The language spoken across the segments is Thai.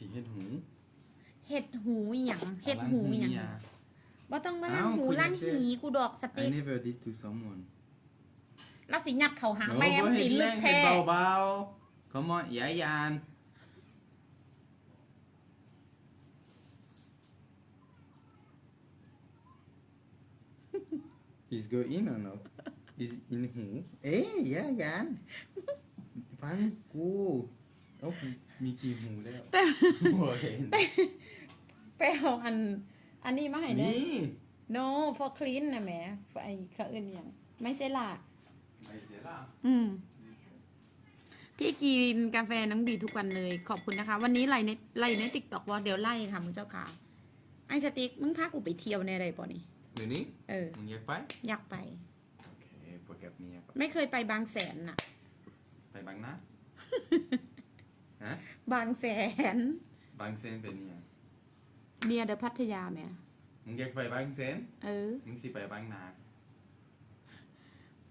ที่เฮ็ดหูเห็ดหูอหย่างเห็ดหูอหย่างยาว่าต้องมาลั่นอ้าวหูคุณลั่นอยากหีเทสกูดอกส I ติ๊ก never did to someone แล้วสิยัดเข่าหางโอ้แม่บ่มนเฮ็สิดลึแรกงแท้เฮ็ดเบาๆ Come on อย่ายาน Is go in or not Is in หูเอ๊ะอย่ายานฟังกูเอ้า มีกี่หูแล้วแต่หัวเห็นไปเอาอัน อันนี้มาให้เด้ นี่ no for clean นะแหม่ไอ้เขาเอื่นอหย่างไม่ใช่ล่ะ ไม่เสียละอืม พี่กินกาแฟน้องบีทุกวันเลย ขอบคุณนะคะ วันนี้ไล่ในไล่ในติ๊กต็อกว่าเดี๋ยวไล่ค่ะมึงเจ้าค่ะไอ้สติ๊กมึงพากูไปเที่ยวในอะไรป่ะนี่ เดี๋ยวนี้เออ มึงอยากไป อยากไป โอเคพวกกับเมียก็ไม่เคยไปบางแสนน่ะ ไปบางนา ฮะบางแสน บางเซนเป็นเนี่ยเนียเดพัทยาแหม่มึงอยากไปบางเซนเออ มึงสิไปบางนา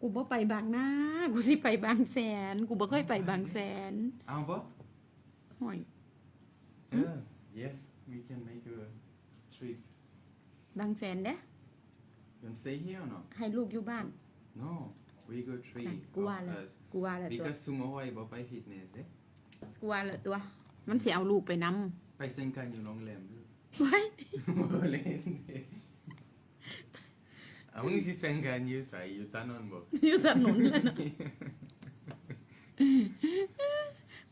กูบ่ไปบางหน้า กูสิไปบางแสน กูบ่เคยไปบางแสนเอาบ่ห่อย เออ yes we can make a trip บางแสนเด้ you can stay here or not ให้ลูกอยู่บ้าน no we go three นั่นกูว่าแล้ว of us กูว่าแล้วตัว because tomorrow ไอ้บ่ไป fitness เด้กูว่าแล้วตัว มันสิเอาลูกไปนำไปเซ็นกันอยู่โรงแรมด้วยไว้บ่เล่นเด้เอามึงสิเซ็นกันอยู่ใส่อยู่ถนนบ่อยู่ถนนเลยนะ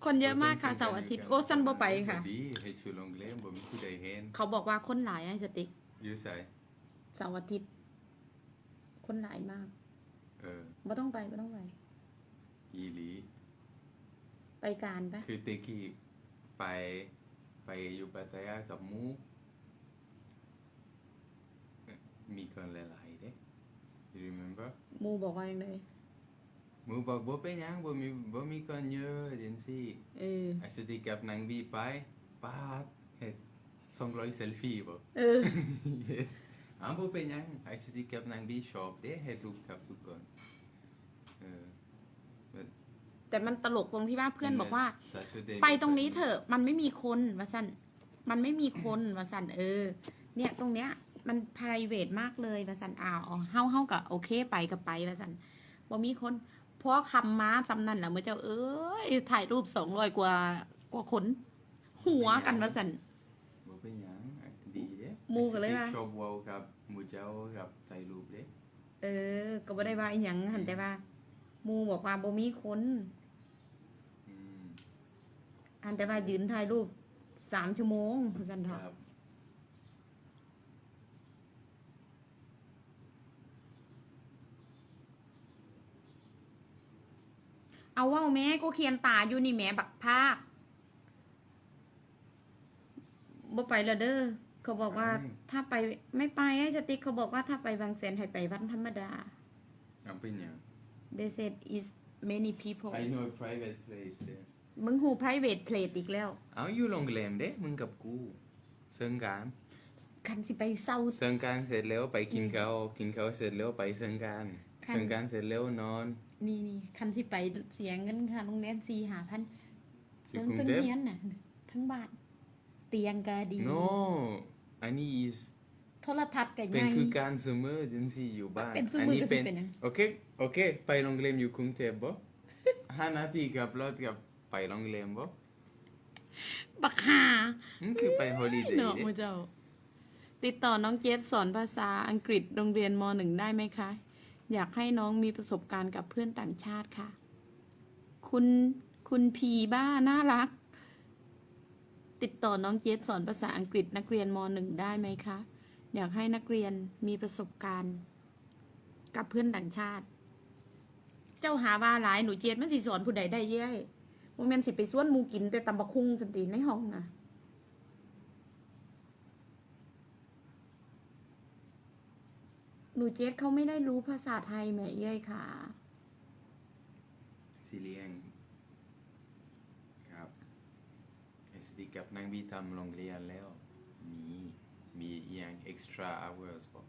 คนเยอะมากค่ะเสาร์อาทิตย์โอ้สันบ่ไปค่ะดีให้ชูโรงแรมบ่มีผู้ใดเห็นเขาบอกว่าคนหลายไอ้สติ๊กอยู่ใส่เสาร์อาทิตย์ คนหลายมาก เออบ่ต้องไปบ่ต้องไปอีหลี ไปการปะคือเตกี้ไปไปอยู่ปัตยากับหมูมีคนหลายๆเด้ you remember หมูบอกว่าอย่างไรหมูบอกบ่เป็นหยังบ่มีบ่มีคนเยอะจังซี่เออไอ้สติกับนางบีไปปาดเฮ็ด200เซลฟี่บ่เออ yes อ้าวบ่เป็นหยังไอ้สติกับนางบีชอบเด้เฮ็ดรูปกับทุกคนเออ แต่มันตลกตรงที่ว่าเพื่อนบอกว่า Saturday ไปตรงนี้เถอะมันไม่มีคนวะสันมันไม่มีคนวะสันเออ เนี่ยตรงเนี้ยมัน p r i v a t มากเลยวะสันอ้าวอ๋อเฮาเฮากับโอเคไปกับไปวะสันบ่มีคนเพราะคำม้าสำนันแหละเมื่อเจ้าเอ้ยถ่ายรูปสองร้อยกว่ากว่าคน หัวกันวะสัน บ่เป็นหยังดีเด้หมู่ก็เลยว่าไอ้สติชอบเว้ากับหมู่เจ้ากับถ่ายรูปเด้เออ ก็บ่ได้ว่าอีหยังหันแต่ว่าห มูบอกว่าบ่มีคนอืมหันแต่ว่ายืนถ่ายรูปสามชั่วโมงวะสันเถคอะรับเอาเว่าแม่กูเคียนตาอยู่นี่แหม่บักภาคบ่ไปและเด้อเขาบอกว่าถ้าไปไม่ไปไอ้สติ๊กเขาบอกว่าถ้าไปบางแสนให้ไปวันธรรมดาเอาเป็นหยัง they said is many people I know a private place there มึงหู private place อีกแล้ว เอาอยู่โรงแรมเด้มึงกับกูเซิงการคันสิไปเศร้า เซิงการเสร็จแล้วไปกินข้าวกินข้าวเสร็จแล้วไปเซิงการค่ะเซิงการเสร็จแล้วนอนนี่นี่คันสิไปเสียเงินค่ะโรงแรมสี่หาพันอยู่เรื่องกรุงทั้งเทพ เฮียนน่ะทั้งบ้านเตียงก็ดี no อันนี้ is โทรทัศน์ก็เป็นใหญ่คือการเสมอจังซี่อยู่บ้านเป็นซุอัมื้อนี้ก็สิเป็นหยัง โอเค โอเคไปโรงแรมอยู่กรุงเทพบ่ห้านาทีกับรถกับไปโรงแรมบ่บักหามันคือไปฮอลิเดย์เนาะเด้มูเจ้า ติดต่อน้องเจฟสอนภาษาอังกฤษโรงเรียนมหนึ่งได้ไหมคะ อยากให้น้องมีประสบการณ์กับเพื่อนต่างชาติค่ะ คุณคุณพีบ้าน่ารัก ติดต่อน้องเจฟสอนภาษาอังกฤษนักเรียนมหนึ่งได้ไหมคะ อยากให้นักเรียนมีประสบการณ์ กับเพื่อนต่างชาติ เจ้าหาว่าหลายหนูเจฟมันสิสอนผู้ใดได้เย้ยโมเมนสิไปส่วนหมูกินแต่ตำบักคุงสันติในห้องนะหนูเจสเขาไม่ได้รู้ภาษาไทยแม่เอ้ยค่ะสิเลียง ครับไอ้สติกับนางบีทำโรงเรียนแล้ว มีมีอหย่าง extra hours บ่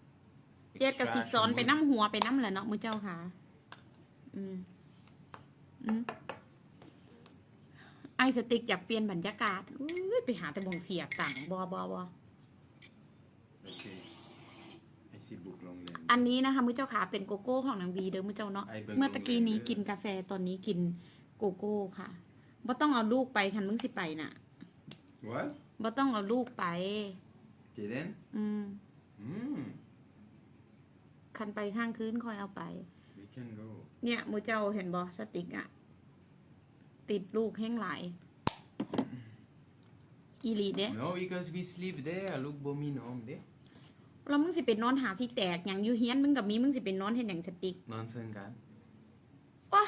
เจสกับสิสอนไปน้ำหัวไปน้ำแหละเนาะมือเจ้าค่ะ อืมอืมไอสติกอยากเปลี่ยนบรรยากาศอุ้ยไปหาแต่บองเสียตังค์บอบอบอโอเคไอซีบุกโรงเรียนอันนี้นะคะมือเจ้าขาเป็นโกโก้ของนางวีเด้อมือเจ้าเนาะ ไอ้เบิ่งเมื่อตะกี้นี้โรงเรียนกินกาแฟตอนนี้กินโกโก้ค่ะบ่ต้องเอาลูกไปคันมึงสิไปน่ะ What? บ่ต้องเอาลูกไป Jaden? อืม Mm. คันไปข้างคืนคอยเอาไป We can go. เนี่ยมือเจ้าเห็นบอสติกอะติดลูกแห้งหลายอีหลีเด้ No, because we sleep there. Look, Bomi nom de. แล้วมึงสิเป็นนอนหาสิแตกอย่างอยู่เฮียนมึงกับมีมึงสิเป็นนอนเห็นอย่างสติก Nonsense kan? ว้า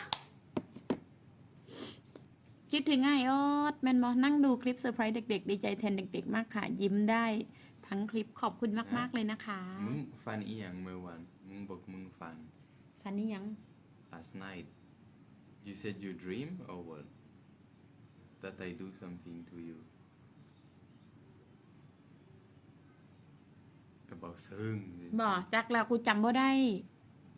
คิดถึงง่ายออดแมนบอนั่งดูคลิปเซอร์ไพรส์เด็กๆ ดีใจแทนเด็ก ๆ มากค่ะ ยิ้มได้ทั้งคลิปขอบคุณมากๆเลยนะคะ มึงฟันอีหยังเมื่อวัน มึงบอกมึงฟัน พันนี้ยัง last night you said you dream or what that I do something to you about ซึ่งบอจักแล้วกูจำบ่ได้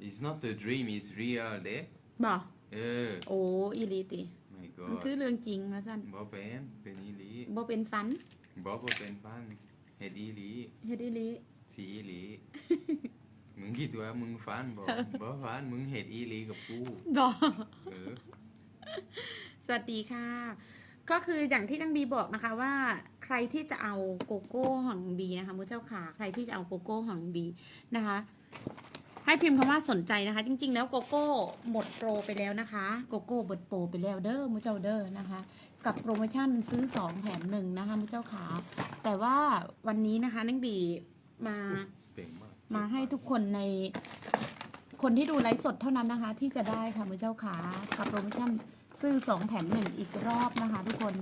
it's not a dream it's real เด้บอเออ โอ้อีหลีติ my มัน god คือเรื่องจริงมาสั้นบ่เป็นเป็นอีหลีบ่เป็นฝันบ่บ่เป็นฟันเฮ็ดอีหลีเฮ็ดอีหลีสีอีหลี มึงคิดว่ามึงฟันบ่บ่ฟันมึงเฮ็ดอีหลีกับกูบอเออสวัสดีค่ะ ก็คืออย่างที่นังบีบอกนะคะว่า ใครที่จะเอาโกโก้ของบีนะคะมุเจ้าขาใครที่จะเอาโกโก้ของบีนะคะ ให้พิมพ์คำว่าสนใจนะคะ จริง ๆ แล้วโกโก้หมดโปรไปแล้วนะคะ โกโก้หมดโปรไปแล้วเด้อมุเจ้าเด้อนะคะ กับโปรโมชั่นซื้อ2แถมหนึ่งนะคะมุเจ้าขาแต่ว่าวันนี้นะคะนังบีมาเก่ง มาให้ทุกคนในคนที่ดูไลฟ์สดเท่านั้นนะคะ ที่จะได้ค่ะมือเจ้าขากับโปรโมชั่นซื้อ 2 แถม 1 อีกรอบนะคะ ทุกคน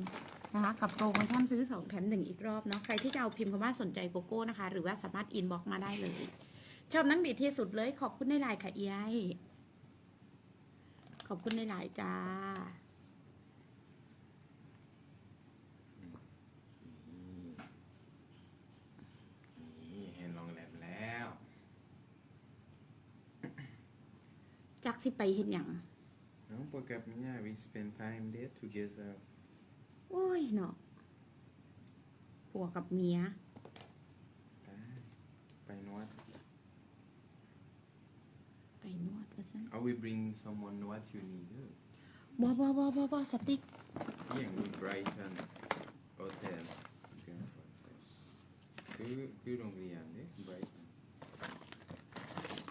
นะคะกับโปรโมชั่นซื้อ 2 แถม 1 อีกรอบเนาะใครที่จะเอาพิมพ์คำว่าสนใจโกโก้นะคะ หรือว่าสามารถอินบ็อกมาได้เลย ชอบนังบีที่สุดเลยขอบคุณในไลน์ค่ะเอียยขอบคุณในไลน์จ้า นี่เห็นโรงแรมแล้ว จัก สิไปเห็นอย่างน้องโปรแกรมเนี่ย we spend time there together โอ้ยเนาะผัวกับเมีย ไปไปนวด ไปนวดว่าซะ I will bring someone นวด you need บอบอบอบอบอสติ๊กอย่างนี้ Brighton Hotel คือคือโรงเรียนเนี่ย Brighton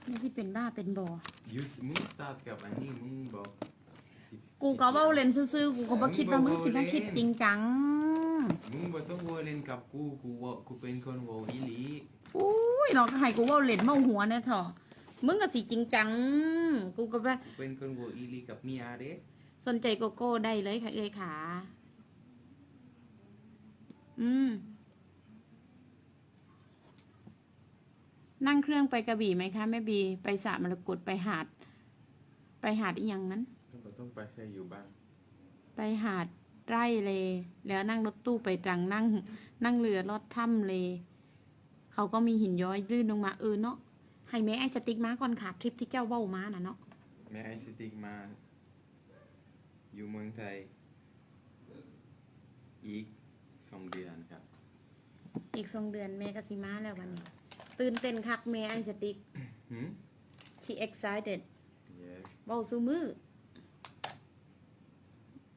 นี่สิเป็นบ้าเป็นบอ you มึง start กับอันนี้มึงบอกสิกูก็เว้าเล่นซื่อๆกูก็บ่คิดว่ามึงสิมาคิดจริงจังมึงบ่ต้องวัวเล่นกับกูกูว่ากูเป็นคนเวัวอีหลีอุ้ยเราก็ให้กูเว้าเล่นเมาหัวเนี่ยเถอะมึงก็สิจริงจัง กูก็ว่ากูเป็นคนเวัวอีหลีกับเมียเด้สนใจโกโก้ได้เลยค่ะเอ้ยขาอืม นั่งเครื่องไปกระบี่ไหมคะแม่บี ไปสระมรกตไปหาด ไปหาดอีหยังนั้นก็ต้องไปแค่อยู่บ้านไปหาดไร่เลยแล้วนั่งรถตู้ไปตรังนั่ง นั่งเรือลอดถ้ำเลยเขาก็มีหินย้อยลื่นลงมาเออเนาะให้แม่ไอสติ๊กมาก่อนค่ะทริปที่เจ้าเว้ามาน่ะเนาะแม่ไอสติกมา อยู่เมืองไทย อีกสองเดือนครับ อีกสองเดือนแม่ก็สิมาแล้ววันนี้ ตื่นเต้นคักแม่ไอสติ๊กหืมที่ excited yes เว้าซูมือ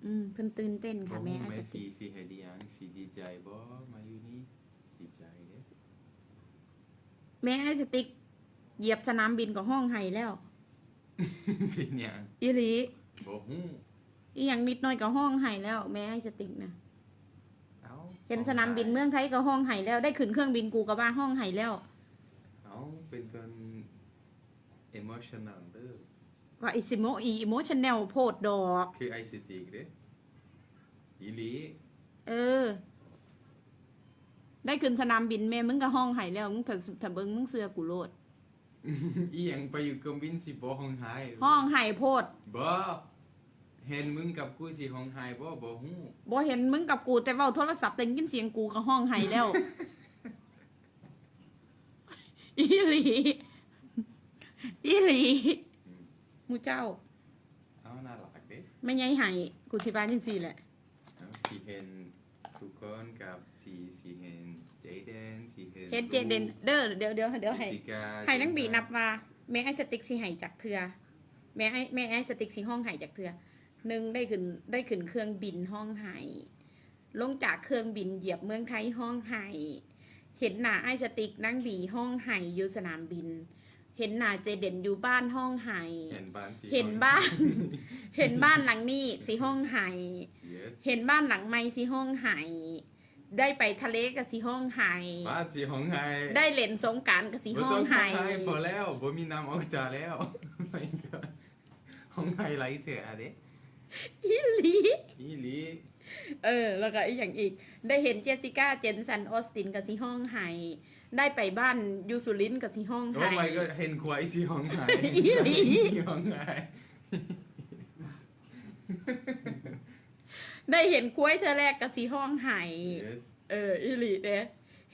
อืมเพิ่นตื่นเต้นบอค่ะกแม่ไอแม่สสีติ๊กสีเฮ็ดอิหยังสีดีใจบ่มาอยู่นี่ดีใจเด้แม่ไอสติ๊กเหยียบสนามบินกับห้องไห้แล้ว เป็นหยังอีหลี บ่ฮู้อีหยังนิดหน่อยกับห้องไห้แล้ว แม่ไอสติ๊กนะเอ้าเห็นสนามบินเมืองไทยก็ห้องไห้แล้วได้ขึ้นเครื่องบินกูก็ว่าห้องไห้แล้ว เอ้าเป็นคน emotional เด้อว่าอิสิโมอีโมชันแนลโพดดอก คือไอสติกเด้อีหลี เออ ได้ขึ้นสนามบินแม่มึงก็ห้องไห้แล้วมึงถ้าถ้าเบิ่งมึงเสือกูโลด อีหยังไปอยู่เครื่องบินสิบ่ห้องไห้ห้องไห้โพดบ่เห็นมึงกับกูสิห้องไห้บ่บ่ฮู้บ่เห็นมึงกับกูแต่เว้าโทรศัพท์แต่ยินเสียงกูก็ห้องไห้แล้ว อีหลี อีหลีหมูเจ้า เอาน่ารักเด้ไม่ใหญ่ไห้กูสิบาจังซี่แหละ เอาสิเห็นทุกคนกับสีสีเห็นเจเดนสีเห็นเฮ็ดเจเดนเด้อเดี๋ยวเดี๋ยวเดี๋ยวให้สิกาให้นังบีนับว่าแม่ไอ้สติ๊กสิให้จากเทือแม่ไอ้แม่ไอ้สติ๊กสิห้องให้จากเทือหนึ่งได้ขึ้นได้ขึ้นเครื่องบินห้องไห้ลงจากเครื่องบินเหยียบเมืองไทยห้องไห้เห็นหน้าไอ้สติ๊กนั่งบีห้องไห้อยู่สนามบิน เห็นหน้าเจเด่นอยู่บ้านห้องไห้เห็นบ้านสีเห็นบ้าน เห็นบ้านหลังนี้สิห้องไห้ yes เห็นบ้านหลังไม่สิห้องไห้ได้ไปทะเลกับสิห้องไห้บ้านสีของไห้ได้เล่นสงกรารกับสิบ่ห้อต้งองไห้ของไห้พอแล้วบ่มีน้ำออกจากแล้วไม่ก็ของไห้ไหลเถอะอะเด้อีหลี อีหลี เออ แล้วก็อีกอย่างอีก ได้เห็นเจสสิก้าเจนสันออสตินกับสิห้องไห้ได้ไปบ้านยูสุลินกับสิห้องโอ้ไห้ไม่ก็เห็นควายสีของไห้อีหลีสีของไห้ได้เห็นกล้วยเธอแรกกับสิห้องไห้ yes เอออีหลีเด้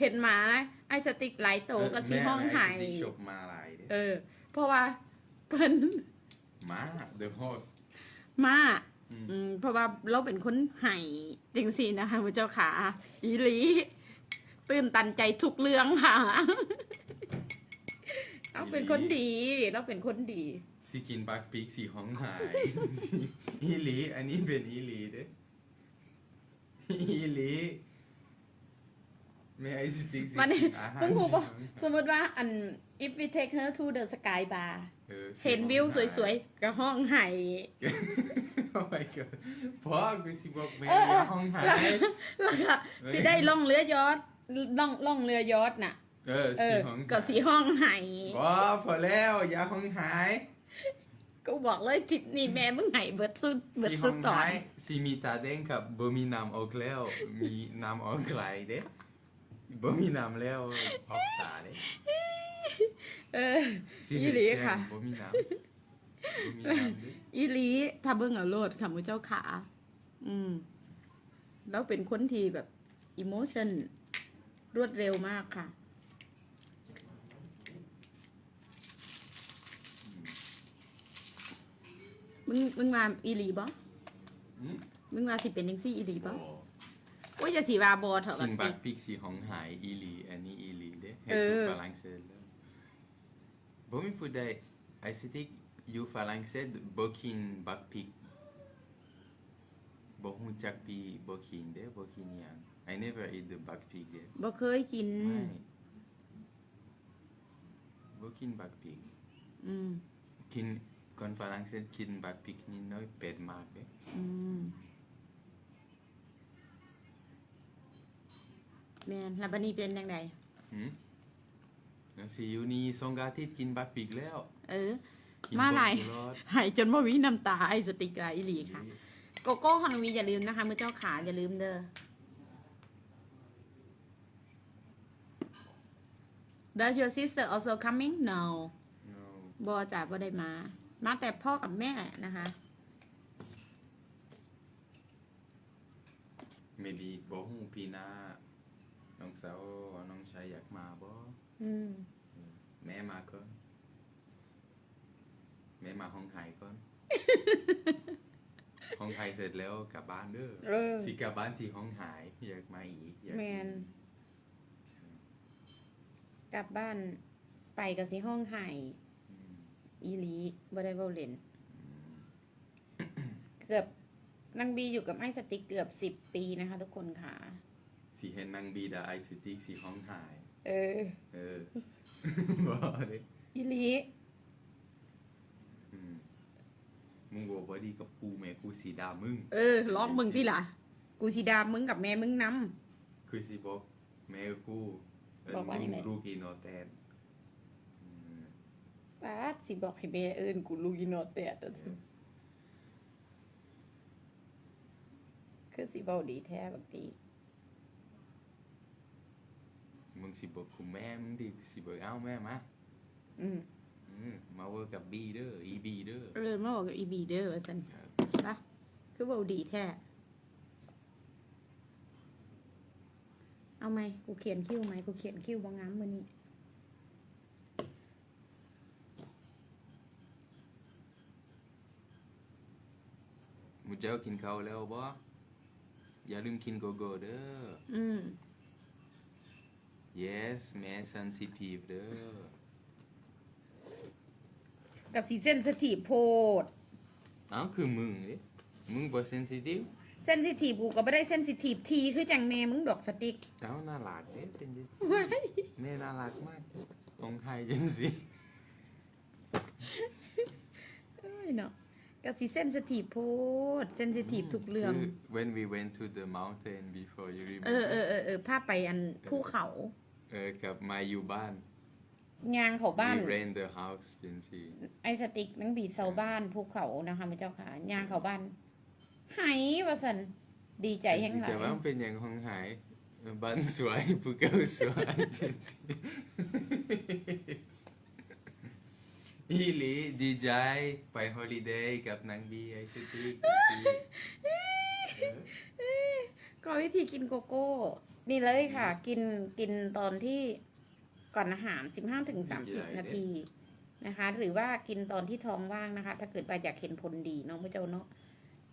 เห็นหมานะไอสติ๊กหลายโตกับสิห้องไห้แม่ไอ้สติ๊กชกมาหลายเด้เออ เพราะว่าเพิ่นมา the host มา อืมอืมเพราะว่าเราเป็นคนไห้จริงสินะคะพระเจ้าขาอีหลีตื่นตันใจทุกเรื่องค่ะ เราเป็นคนดี เราเป็นคนดี สิกินบักปีกสีของหาย อีหลี อันนี้เป็นอีหลีเด้อีหลีไม่ไอสติ๊กสิมันกินอาหารเพิ่งหูปะสีของสมมติว่าอัน if we take her to the sky bar ออสีเห็นวิวของสวยๆกับห้องไห้ๆโอ้ my god พ่อกูสิบอกแม่เอออย่าห้องหาย แล้วก็สิได้ล่องเรือยอดล่องล่องเรือยอดน่ะ เออเอสีอของกับสีห้องไห้พ่อพอแล้วอย่าห้องหายก็บอกเลยจิตนี่แม่มึงไห้เบิดสุดเบิดสีสุห้ดองต่อหายสีมีตาแดงกับบ่มีน้ำออกแล้ว มีน้ำออกไหลเด้บ่มีน้ำแล้วออกตาเด้ เออสิอีหลีค่ะ บ่มีน้ำบ่มีน้ำเด้อีหลีถ้าเบิ่งเอาโลดค่ะมือเจ้าขา อืม แล้วเป็นคนที่แบบอิโมชันรวดเร็วมากค่ะ มึงมึงมาอีหลีบ่อืมมึงมาสิเป็นจังซี่อีหลีบ่โอ้โอ้ยจะสีว่าบ่เถอะกินบัติ กพริกสีของหายอีหลี อันนี้อีหลีเด้ให้เออ สุฝรั่งเศสแล้ว บ่มีผู้ใดไอซิติกอยู่ฝรั่งเศสบ่กินบักพริกบ่ฮู้จักปีบ่กินเด้บ่กินหยัง I never eat the back pig เด้บ่เคยกินไม่บ่กินบักพริกอืมกินคนฝรั่งเศสกินบักพริกนิดหน้อยเป็ดมากเด้อืมแม่นแล้วบัดนี้เป็นจังไดหืม จังสิอยู่นี่สองอาทิตย์กินบักพริกแล้ว เออ กินมาหลายผงชูรสหายจนบ่มีน้ำตาไอสติกไออีหลีค่ะ โกโก้ฮอนวีอย่าลืมนะคะมือเจ้าขาอย่าลืมเด้อ Does your sister also coming? No No บอจ่าบ่ได้มา มาแต่พ่อกับแม่นะคะ maybe บ่ฮู้ปีหน้าน้องสาวน้องชายอยากมาบ่ อืมแม่มาก่อนแม่มาห้องไห้ก่อน ห้องไห้เสร็จแล้วกลับบ้านเด้อเออ สิกลับบ้านสิห้องหายอยากมาอีกอยากแมนกลับบ้านไปกับสิห้องไห้อืมอีหลีบ่ได้เว้าเล่นเกือบนางบีอยู่กับไอ้สติ๊กเกือบสิบปีนะคะทุกคนค่ะ สิเห็นนางบีดาไอซิติกสิห้องหาย เออ เออบ่เด้อีหลีอืมมึงบอกบ่ดีกับกูแม่กูสีดามึง เออล้อกมึงที่ล่ะ กูสิดามึงกับแม่มึงนำคือสิบอกแม่กูเบอกว่ายังไงมึลูกอีโนแตนอืมป้าดสิบอกให้แม่เอิ้นกูลูกอีโนอแตดอะสิคือสิเว้าดีแท้บางที มึงสิบอกกูแม่มึงดิสิบอกเอาแม่มาอืมอืมมาเวิร์กกับบีเด้ออีบีเด้อเออมาบอกกับอีบีเด้อว่าซั่นครับปะคือเว้าดีแท้ เอาไหมกูเขียนคิ้วไหมกูเขียนคิ้วบ่งามมื้อนี้มูเจ้ากินข้าวแล้วบ่อย่าลืมกินโกโก้เด้ออืม yes แม่ sensitive เด้อกับสีเซนสทีฟโพดเอ้าคือมึงดิมึงบ่ sensitive เซนซิทีฟกูก็ไม่ได้เซนซิทีฟทีคือจังแม่มึงดอกสติ๊กเอ้าน่ารักเด้เป็นจังซี่ว้ายแม่น่ารักมากของไทยจังซี่เอ้ยเนาะกับสีเซนซิทีฟโพดเซนซิทีฟทุกเรื่องคือ when we went to the mountain before you เอ remember อเออเออเออภาพไปอันภูเขา เออกับมาอยู่บ้านยางเขาบ้าน we rent the house จังซี่ไอสติ๊กนังบีเซาบ้านภูเขานะคะพระเจ้าค่ะยางเขาบ้านไหายว่าสันดีใจแห่งหลาแต่ยว่ามันเป็นอย่างของหายเออบ้านสวยภูเขาสวยจังซี่อีหลีดีใจไปฮอลิเดย์กับนางบีไอซิตี้ก็วิธีกินโกโก้ นี่เลยค่ะ กินกินตอนที่ก่อนอาหาร15ถึง30นาทีนะคะ หรือว่ากินตอนที่ท้องว่างนะคะ ถ้าเกิดว่าอยากเห็นผลดีเนาะพระเจ้าเนาะ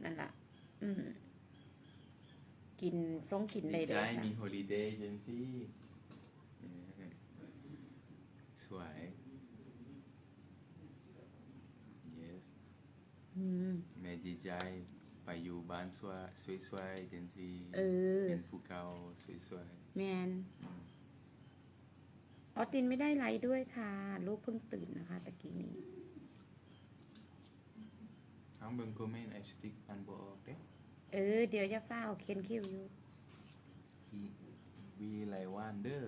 นั่นแหละอืม กินส่งกินเลดียใจเด้อค่ะมีฮอลิเดย์จังซี่เออสวย yes อืมแม่ดีใจ ไปอยู่บ้านสวยสวยๆจังซี่เออ เป็นภูเขาสวยแมนออสตินไม่ได้ไลฟ์ด้วยค่ะ ลูกเพิ่งตื่นนะคะตะกี้นี้ๆเอาเบิ่งคอมเมนต์ไอสติ๊กอันบ่ออกเด้ เออ เดี๋ยวจะเฝ้าเขียนคิวอยู่ ที่วีไลวานเด้อ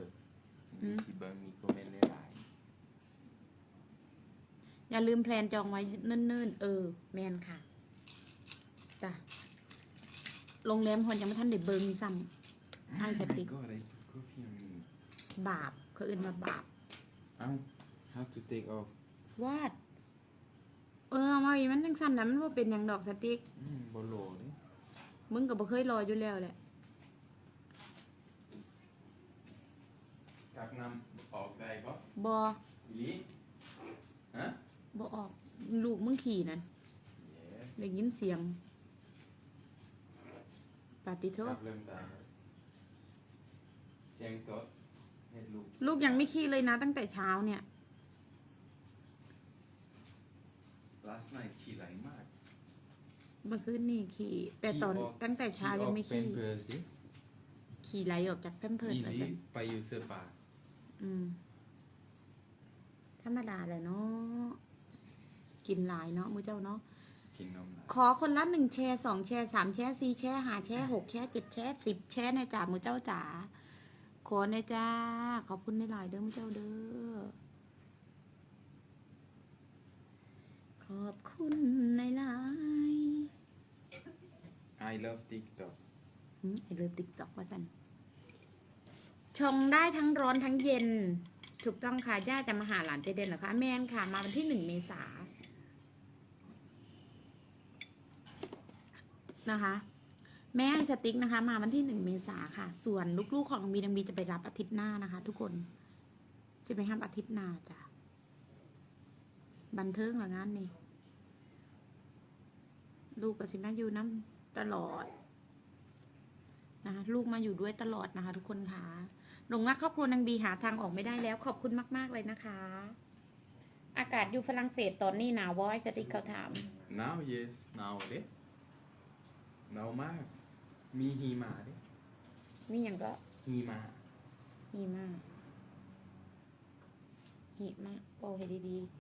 อืม ที่เบิ่งมีคอมเมนต์หลายอย่าลืมแพลนจองไว้เนิ่นๆ เออ แมนค่ะ จ้ะโรงแรมฮอนยังไม่ทันได้เบิงซ้ำไอสติกก็ได้ก็เพียงนี้บาปเขาเอื่นมาบาปเอ้า how to take off วาด เออเอามาอีมันจังสั้นนะมันว่าเป็นอย่างดอกสติ๊กอืมบ่โหลเด้มึงก็บ่เคยรออยู่แล้วแหละกักน้ำออกได้บ่บออีหลีฮะบอออกลูกมึงขี่นั่น yes ได้ยินเสียง ปาติโทกับเริ่มตามเสียงตดเฮ็ดลูกลูกยังไม่ขี้เลยนะตั้งแต่เช้าเนี่ย last night ขี้ไหลมาก เมื่อคืนนี่ขี่แต่ตอนขี่ออก ตั้งแต่เช้ายังไม่เป็นขี่เพิร์สดิขี่ไหลออกจากแพมเพิร์ดอีหแล้วลีสิไปอยู่เสื้อป่าอืม ธรรมดาเลยเนาะกินหลายเนาะมือเจ้าเนาะ กินนมหลายขอคนละหนึ่งแชร์สองแชร์สามแชร์สี่แชร์ห้าแชร์หกแชร์เจ็ดแชร์สิบแชร์ในจ่ามือเจ้าจ๋าขอในจ้า ขอบคุณในหลายๆเด้อมือเจ้าเด้อขอบคุณในหลาย I love TikTok ไอเลิฟติ๊กต็อกว่าสันชงได้ทั้งร้อนทั้งเย็น ถูกต้องค่ะ ย่าจะมาหาหลานเจเดนเหรอคะ แมนค่ะ มาวันที่หนึ่งเมษา นะคะ แม่ไอสติ๊กนะคะ มาวันที่หนึ่งเมษาค่ะ ส่วนลูกๆของน้องบีน้องบีจะไปรับอาทิตย์หน้านะคะ ทุกคนจะไปห้ามอาทิตย์หน้าจ้ะบันเทิงหรองานนี่ลูกกับสิมาอยู่น้ำตลอดนะคะลูกมาอยู่ด้วยตลอดนะคะ ทุกคนค่ะหลงรักครอบครัวนางบีหาทางออกไม่ได้แล้วขอบคุณมาก ๆ เลยนะคะ อากาศอยู่ฝรั่งเศสตอนนี้หนาววอยสติกเขาถาม now yes now เด้หนาวมาก มีหิมะเด้นี่ยังก็หิมะหิมากหิมะโปรให้ดีๆ